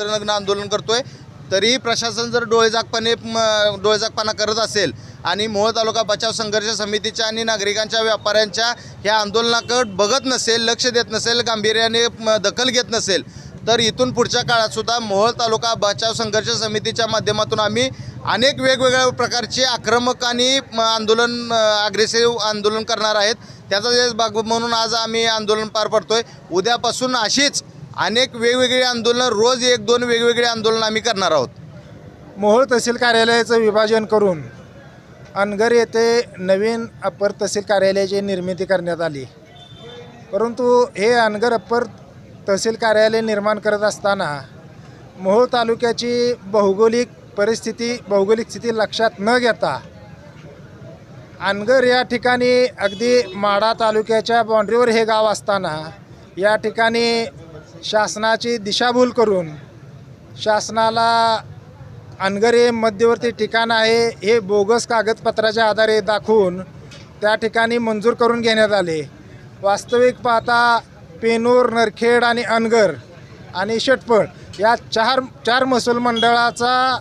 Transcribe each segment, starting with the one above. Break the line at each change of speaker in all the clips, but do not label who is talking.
अर्धनग्न आंदोलन करतोय तरीही प्रशासन जर डोळेजागपणे डोळेजागपणा करत असेल आणि मोहोळ तालुका बचाव संघर्ष समितीच्या आणि नागरिकांच्या व्यापाऱ्यांच्या ह्या आंदोलनाकडे बघत नसेल लक्ष देत नसेल गांभीर्याने दखल घेत नसेल तर इथून पुढच्या काळातसुद्धा मोहळ मोहोळ तालुका बचाव संघर्ष समितीच्या माध्यमातून आम्ही अनेक वेगवेगळ्या प्रकारचे आक्रमक आणि म, आंदोलन अग्रेसिव्ह आंदोलन करणार आहेत. त्याचा एक भाग म्हणून आज आम्ही आंदोलन पार पडतोय. उद्यापासून अशीच अनेक वेगवेगळी आंदोलनं रोज एक दोन वेगवेगळे आंदोलनं आम्ही करणार आहोत.
मोहोळ तहसील कार्यालयाचं विभाजन करून अनगर येथे नवीन अप्पर तहसील कार्यालयाची निर्मिती करण्यात आली. परंतु हे अनगर अप्पर तहसील कार्यालय निर्माण करत असताना मोहोळ तालुक्याची भौगोलिक परिस्थिती भौगोलिक स्थिती लक्षात न घेता अनगर या ठिकाणी अगदी माढा तालुक्याच्या बाँड्रीवर हे गाव असताना या ठिकाणी शासनाची दिशाभूल करून शासनाला अनगर हे मध्यवर्ती ठिकाण आहे हे बोगस कागदपत्राच्या आधारे दाखवून त्या ठिकाणी मंजूर करून घेण्यात आले. वास्तविक पाहता पेनूर नरखेड आणि अनगर आणि शेटपळ या चार चार महसूल मंडळाचा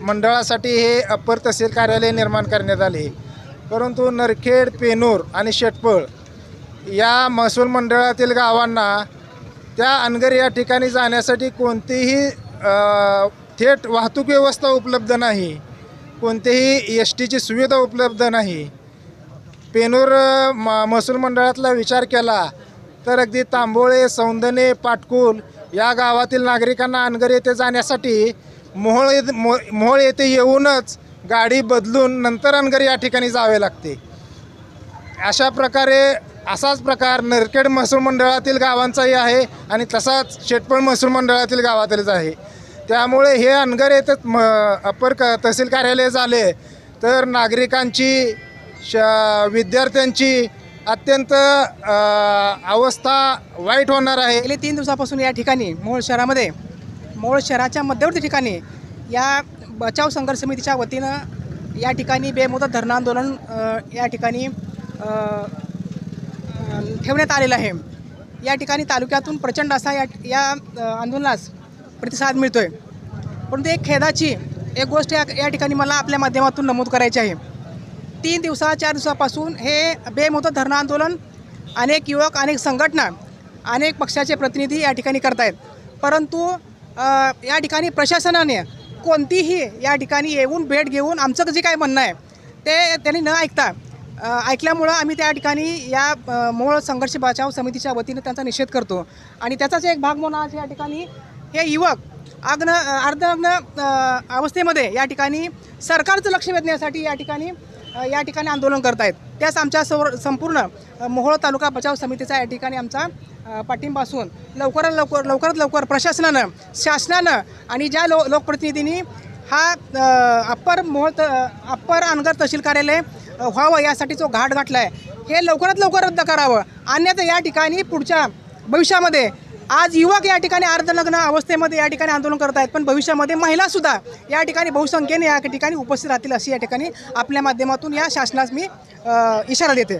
मंडळासाठी हे अप्पर तहसील कार्यालय निर्माण करण्यात आले. परंतु नरखेड पेनूर आणि शेटपळ या महसूल मंडळातील गावांना त्या अनगर या ठिकाणी जाण्यासाठी कोणतीही थेट वाहतूक व्यवस्था उपलब्ध नाही. कोणतीही एस टीची सुविधा उपलब्ध नाही. पेनूर म महसूल मंडळातला विचार केला तर अगदी तांबोळे सौंदने पाटकुल या गावातील नागरिकांना अनगर येथे जाण्यासाठी मोहोळ मो मोहोळ येथे येऊनच गाडी बदलून नंतर अनगर या ठिकाणी जावे लागते. अशा प्रकारे असाच प्रकार नरखेड महसूल मंडळातील गावांचाही आहे आणि तसाच शेटपळ महसूल मंडळातील गावातीलच आहे. त्यामुळे हे अनगर येथे म अप्पर क तहसील कार्यालय झाले तर नागरिकांची श विद्यार्थ्यांची अत्यंत अ, अवस्था वाईट होणार आहे.
गेले तीन दिवसापासून या ठिकाणी मोहोळ शहरामध्ये मोहोळ शहराच्या मध्यवर्ती ठिकाणी या बचाव संघर्ष समितीच्या वतीनं या ठिकाणी बेमुदत धरणं आंदोलन अ, या ठिकाणी अ, ठेवण्यात आलेलं आहे. या ठिकाणी तालुक्यातून प्रचंड असा या या आंदोलनास प्रतिसाद मिळतो आहे परंतु एक खेदाची एक गोष्ट या या ठिकाणी मला आपल्या माध्यमातून नमूद करायची आहे. तीन दिवसा चार दिवसापासून हे बेमुदत धरणं आंदोलन अनेक युवक अनेक संघटना अनेक पक्षाचे प्रतिनिधी या ठिकाणी करत आहेत परंतु या ठिकाणी प्रशासनाने कोणतीही या ठिकाणी येऊन भेट घेऊन आमचं जे काय म्हणणं आहे ते त्यांनी न ऐकता ऐकल्यामुळं आम्ही त्या ठिकाणी या मोळ संघर्ष बचाव समितीच्या वतीने त्यांचा निषेध करतो. आणि त्याचाच एक भाग म्हणून आज या ठिकाणी हे युवक अग्न अर्धनग्न अवस्थेमध्ये या ठिकाणी सरकारचं लक्ष वेधण्यासाठी या ठिकाणी या ठिकाणी आंदोलन करत आहेत त्यास आमच्या सौर संपूर्ण मोहोळ तालुका बचाव समितीचा या ठिकाणी आमचा पाठिंबा असून लवकरात लवकर लवकरात लवकर प्रशासनानं शासनानं आणि ज्या लो लोकप्रतिनिधींनी हा अप्पर मोहोळ त अप्पर अनगर तहसील कार्यालय व्हावं यासाठी जो घाट गाठला आहे हे लवकरात लवकर रद्द करावं. अन्यथा या ठिकाणी पुढच्या भविष्यामध्ये आज युवक या ठिकाणी अर्धनग्न अवस्थेमध्ये या ठिकाणी आंदोलन करत आहेत पण भविष्यामध्ये महिलासुद्धा या ठिकाणी बहुसंख्येने या ठिकाणी उपस्थित राहतील अशी या ठिकाणी आपल्या माध्यमातून या शासनास मी इशारा देते.